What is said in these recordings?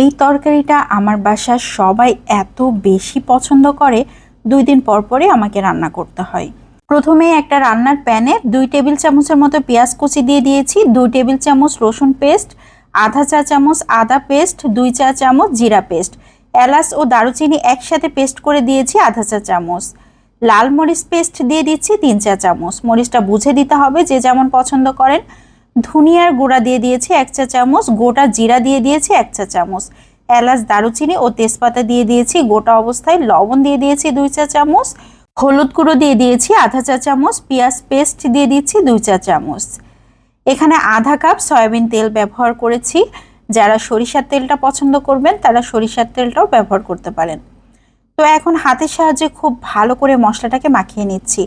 এই তরকারিটা আমার বাসার সবাই এত বেশি পছন্দ করে, দুই দিন পর পরে আমাকে রান্না করতে হয়। প্রথমে একটা রান্নার প্যানে দুই টেবিল চামচের মতো পেঁয়াজ কুচি দিয়ে দিয়েছি, দুই টেবিল চামচ রসুন পেস্ট, আধা চা চামচ আদা পেস্ট, দুই চা চামচ জিরা পেস্ট। এলাচ ও দারুচিনি একসাথে পেস্ট করে দিয়েছি আধা চা চামচ। লাল মরিচ পেস্ট দিয়ে দিচ্ছি তিন চা চামচ। মরিচটা বুঝে দিতে হবে যে যেমন পছন্দ করেন ধনিয়ার গুঁড়া দিয়ে দিয়েছি এক চা চামচ, গোটা জিরা দিয়ে দিয়েছি এক চা চামচ। এলাচ, দারুচিনি ও তেজপাতা দিয়ে দিয়েছি, গোটা অবস্থায় লবণ দিয়ে দিয়েছি দুই চা চামচ। হলুদ গুঁড়ো দিয়ে দিয়েছি আধা চা চামচ, পেঁয়াজ পেস্ট দিয়ে দিচ্ছি দুই চা চামচ। এখানে আধা কাপ সয়াবিন তেল ব্যবহার করেছি। যারা সরিষার তেলটা পছন্দ করবেন, তারা সরিষার তেলটাও ব্যবহার করতে পারেন। তো এখন হাতের সাহায্যে খুব ভালো করে মশলাটাকে মাখিয়ে নিচ্ছি।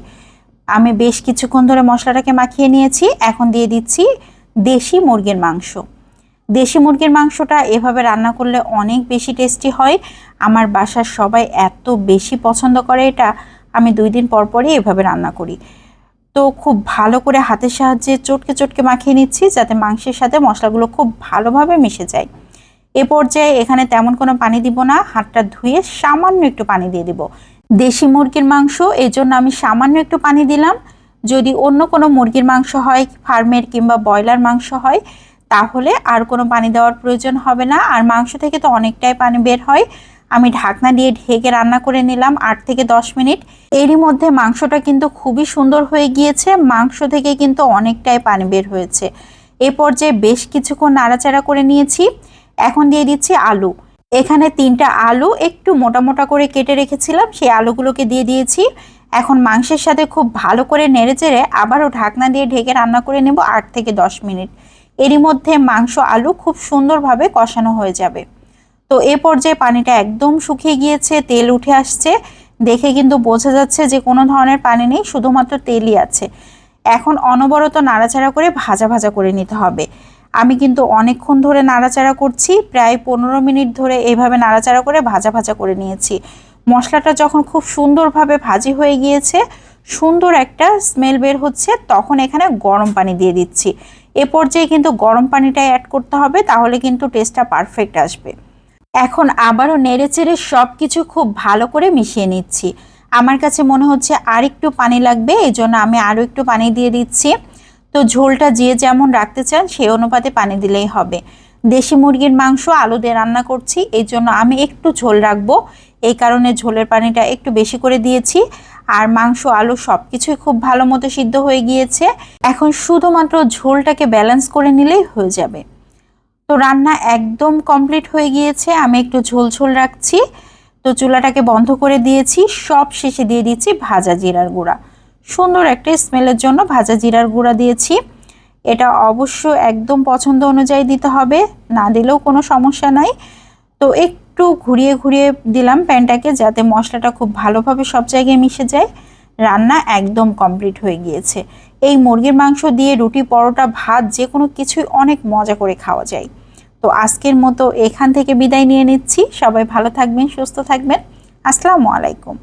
আমি বেশ কিছুক্ষণ ধরে মশলাটাকে মাখিয়ে নিয়েছি। এখন দিয়ে দিচ্ছি দেশি মুরগির মাংস। দেশি মুরগির মাংসটা এভাবে রান্না করলে অনেক বেশি টেস্টি হয়। আমার বাসার সবাই এত বেশি পছন্দ করে এটা, আমি দুই দিন পর পরই এভাবে রান্না করি। তো খুব ভালো করে হাতের সাহায্যে চটকে চটকে মাখিয়ে নিচ্ছি যাতে মাংসের সাথে মশলাগুলো খুব ভালোভাবে মিশে যায়। এ পর্যায়ে এখানে তেমন কোনো পানি দিব না, হাতটা ধুয়ে সামান্য একটু পানি দিয়ে দিব। দেশি মুরগির মাংস এই জন্য আমি সামান্য একটু পানি দিলাম। যদি অন্য কোনো মুরগির মাংস হয়, ফার্মের কিংবা ব্রয়লার মাংস হয়, তাহলে আর কোনো পানি দেওয়ার প্রয়োজন হবে না। আর মাংস থেকে তো অনেকটাই পানি বের হয়। আমি ঢাকনা দিয়ে ঢেকে রান্না করে নিলাম আট থেকে দশ মিনিট। এরই মধ্যে মাংসটা কিন্তু খুবই সুন্দর হয়ে গিয়েছে। মাংস থেকে কিন্তু অনেকটাই পানি বের হয়েছে। এ পর্যায়ে বেশ কিছুক্ষণ নাড়াচাড়া করে নিয়েছি। এখন দিয়ে দিচ্ছি আলু। এখানে তিনটা আলু একটু মোটা মোটা করে কেটে রেখেছিলাম, সেই আলুগুলোকে দিয়ে দিয়েছি। এখন মাংসের সাথে খুব ভালো করে নেড়ে চেড়ে আবারও ঢাকনা দিয়ে ঢেকে রান্না করে নেব আট থেকে দশ মিনিট। এরই মধ্যে মাংস আলু খুব সুন্দরভাবে কষানো হয়ে যাবে। তো এ পর্যায়ে পানিটা একদম শুকিয়ে গিয়েছে, তেল উঠে আসছে। দেখে কিন্তু বোঝা যাচ্ছে যে কোনো ধরনের পানি নেই, শুধুমাত্র তেলই আছে। এখন অনবরত নাড়াচাড়া করে ভাজা ভাজা করে নিতে হবে। আমি কিন্তু অনেকক্ষণ ধরে নাড়াচাড়া করছি, প্রায় পনেরো মিনিট ধরে এইভাবে নাড়াচাড়া করে ভাজা ভাজা করে নিয়েছি। মশলাটা যখন খুব সুন্দরভাবে ভাজি হয়ে গিয়েছে, সুন্দর একটা স্মেল বের হচ্ছে, তখন এখানে গরম পানি দিয়ে দিচ্ছি। এ পর্যায়ে কিন্তু গরম পানিটা অ্যাড করতে হবে, তাহলে কিন্তু টেস্টটা পারফেক্ট আসবে। এখন আবারও নেড়ে চেড়ে সব কিছু খুব ভালো করে মিশিয়ে নিচ্ছি। আমার কাছে মনে হচ্ছে আর একটু পানি লাগবে এই জন্য আমি আরও একটু পানি দিয়ে দিচ্ছি। তো ঝোলটা যে যেমন রাখতে চান সেই অনুপাতে পানি দিলেই হবে। দেশি মুরগির মাংস, আলু দিয়ে রান্না করছি এই জন্য আমি একটু ঝোল রাখব। এই কারণে ঝোলের পানিটা একটু বেশি করে দিয়েছি। আর মাংস, আলু সব কিছুই খুব ভালো মতো সিদ্ধ হয়ে গিয়েছে। এখন শুধুমাত্র ঝোলটাকে ব্যালেন্স করে নিলেই হয়ে যাবে। তো রান্না একদম কমপ্লিট হয়ে গিয়েছে, আমি একটু ঝোল ঝোল রাখছি। তো চুলাটাকে বন্ধ করে দিয়েছি, সব শেষে দিয়ে দিচ্ছি ভাজা জিরার গুঁড়া। সুন্দর একটা স্মেলের জন্য ভাজা জিরার গুঁড়া দিয়েছি। এটা অবশ্য একদম পছন্দ অনুযায়ী দিতে হবে, না দিলেও কোনো সমস্যা নাই। তো একটু ঘুরিয়ে ঘুরিয়ে দিলাম প্যানটাকে যাতে মশলাটা খুব ভালোভাবে সব জায়গায় মিশে যায়। রান্না একদম কমপ্লিট হয়ে গিয়েছে। এই মুরগির মাংস দিয়ে রুটি, পরোটা, ভাত, যে কোনো কিছুই অনেক মজা করে খাওয়া যায়। তো আজকের মতো এখান থেকে বিদায় নিয়ে নিচ্ছি। সবাই ভালো থাকবেন, সুস্থ থাকবেন। আসসালামু আলাইকুম।